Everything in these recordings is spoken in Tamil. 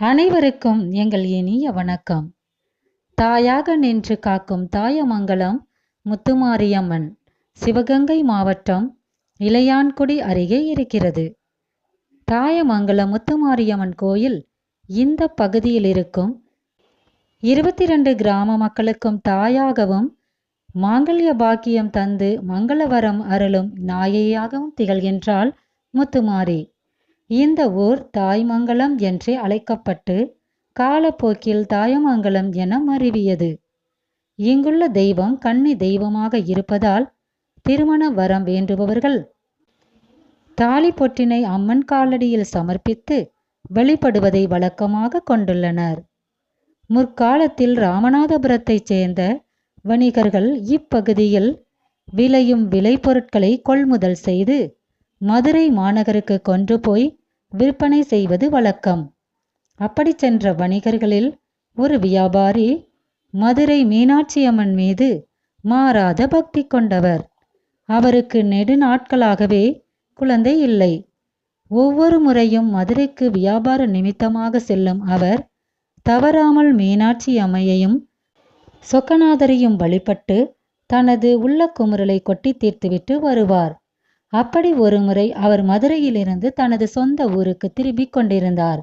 அனைவருக்கும் எங்கள் இனிய வணக்கம். தாயாக நின்று காக்கும் தாயமங்கலம் முத்துமாரியம்மன் சிவகங்கை மாவட்டம் இளையான்குடி அருகே இருக்கிறது. தாயமங்கலம் முத்துமாரியம்மன் கோயில் இந்த பகுதியில் இருக்கும். இருபத்தி ரெண்டு கிராம மக்களுக்கும் தாயாகவும் மாங்கல்ய பாக்கியம் தந்து மங்களவரம் அருளும் நாயையாகவும் திகழ்கின்றாள் முத்துமாரி. இந்த ஊர் தாய்மங்கலம் என்றே அழைக்கப்பட்டு காலப்போக்கில் தாயமங்கலம் என மருவியது. இங்குள்ள தெய்வம் கன்னி தெய்வமாக இருப்பதால் திருமண வரம் வேண்டுபவர்கள் தாலி பொட்டினை அம்மன் காலடியில் சமர்ப்பித்து வெளிப்படுவதை வழக்கமாக கொண்டுள்ளனர். முற்காலத்தில் ராமநாதபுரத்தைச் சேர்ந்த வணிகர்கள் இப்பகுதியில் விளையும் விளைபொருட்களை கொள்முதல் செய்து மதுரை மாநகருக்கு கொண்டு போய் விற்பனை செய்வது வழக்கம். அப்படி சென்ற வணிகர்களில் ஒரு வியாபாரி மதுரை மீனாட்சி அம்மன் மீது மாறாத பக்தி கொண்டவர். அவருக்கு நெடுநாட்களாகவே குழந்தை இல்லை. ஒவ்வொரு முறையும் மதுரைக்கு வியாபார நிமித்தமாக செல்லும் அவர் தவறாமல் மீனாட்சி அம்மையையும் சொக்கநாதரையும் வழிபட்டு தனது உள்ள குமுறலை கொட்டி தீர்த்துவிட்டு வருவார். அப்படி ஒருமுறை அவர் மதுரையிலிருந்து தனது சொந்த ஊருக்கு திரும்பிக் கொண்டிருந்தார்.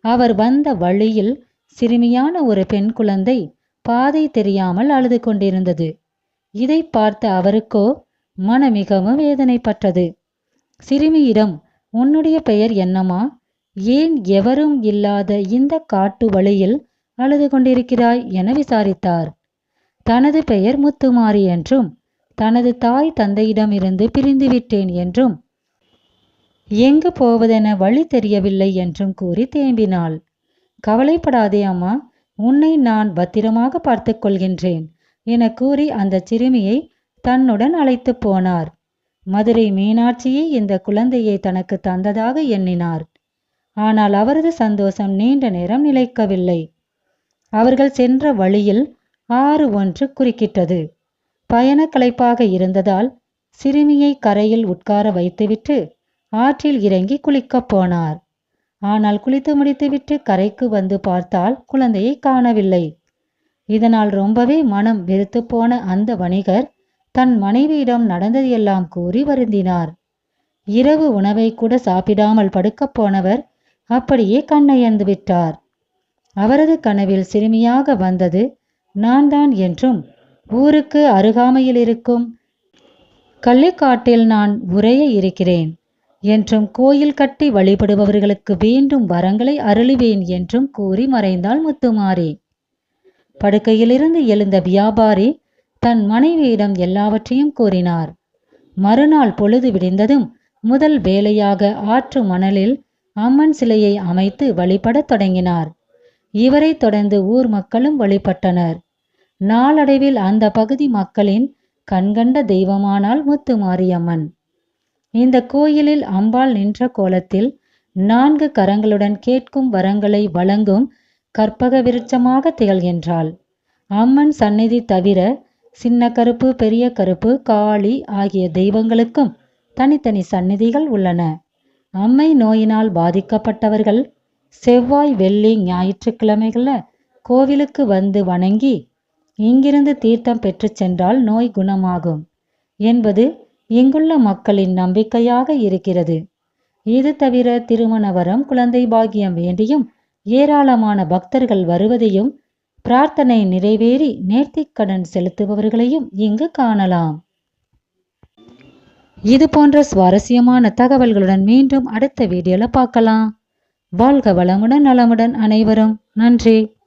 அவர் வந்த வழியில் சிறுமியான ஒரு பெண் குழந்தை பாதை தெரியாமல் அழுது கொண்டிருந்தது. இதை பார்த்த அவருக்கோ மன மிகவும் வேதனைப்பட்டது. சிறுமியிடம் உன்னுடைய பெயர் என்னம்மா? ஏன் எவரும் இல்லாத இந்த காட்டு வழியில் அழுது கொண்டிருக்கிறாய்? என விசாரித்தார். தனது பெயர் முத்துமாரி என்றும் தனது தாய் தந்தையிடமிருந்து பிரிந்துவிட்டேன் என்றும் எங்கு போவதென வழி தெரியவில்லை என்றும் கூறி தேம்பினாள். கவலைப்படாதே அம்மா உன்னை நான் பத்திரமாக பார்த்து கொள்கின்றேன் என கூறி அந்த சிறுமியை தன்னுடன் அழைத்து போனார். மதுரை மீனாட்சியே இந்த குழந்தையை தனக்கு தந்ததாக எண்ணினார். ஆனால் அவரது சந்தோஷம் நீண்ட நேரம் நிலைக்கவில்லை. அவர்கள் சென்ற வழியில் ஆறு ஒன்று குறுக்கிட்டது. பயண களைப்பாக இருந்ததால் சிறுமியை கரையில் உட்கார வைத்துவிட்டு ஆற்றில் இறங்கி குளிக்கப் போனார். ஆனால் குளித்து முடித்துவிட்டு கரைக்கு வந்து பார்த்தால் குழந்தையை காணவில்லை. இதனால் ரொம்பவே மனம் வெறுத்து போன அந்த வணிகர் தன் மனைவியிடம் நடந்ததையெல்லாம் கூறி வருந்தினார். இரவு உணவை கூட சாப்பிடாமல் படுக்கப் போனவர் அப்படியே கண்ணயர்ந்து விட்டார். அவரது கனவில் சிறுமியாக வந்தது நான் தான் என்றும் ஊருக்கு அருகாமையில் இருக்கும் கள்ளிக்காட்டில் நான் உரைய இருக்கிறேன் என்றும் கோயில் கட்டி வழிபடுபவர்களுக்கு வேண்டும் வரங்களை அருளுவேன் என்றும் கூறி மறைந்தாள் முத்துமாரி. படுக்கையிலிருந்து எழுந்த வியாபாரி தன் மனைவியிடம் எல்லாவற்றையும் கூறினார். மறுநாள் பொழுது விடிந்ததும் முதல் வேலையாக ஆற்று மணலில் அம்மன் சிலையை அமைத்து வழிபடத் தொடங்கினார். இவரை தொடர்ந்து ஊர் மக்களும் வழிபட்டனர். நாளடைவில் அந்த பகுதி மக்களின் கண்கண்ட தெய்வமானாள் முத்து மாரியம்மன். இந்த கோயிலில் அம்பாள் நின்ற கோலத்தில் நான்கு கரங்களுடன் கேட்கும் வரங்களை வழங்கும் கற்பக விருட்சமாக திகழ்கின்றாள். அம்மன் சந்நிதி தவிர சின்ன கருப்பு பெரிய கருப்பு காளி ஆகிய தெய்வங்களுக்கும் தனித்தனி சந்நிதிகள் உள்ளன. அம்மை நோயினால் பாதிக்கப்பட்டவர்கள் செவ்வாய் வெள்ளி ஞாயிற்றுக்கிழமைகளில் கோவிலுக்கு வந்து வணங்கி இங்கிருந்து தீர்த்தம் பெற்று சென்றால் நோய் குணமாகும் என்பது இங்குள்ள மக்களின் நம்பிக்கையாக இருக்கிறது. இது தவிர திருமண வரம் குழந்தை பாகியம் வேண்டியும் ஏராளமான பக்தர்கள் வருவதையும் பிரார்த்தனை நிறைவேறி நேர்த்திக்கடன் செலுத்துபவர்களையும் இங்கு காணலாம். இது போன்ற சுவாரஸ்யமான தகவல்களுடன் மீண்டும் அடுத்த வீடியோல பார்க்கலாம். வாழ்க வளமுடன் நலமுடன் அனைவரும். நன்றி.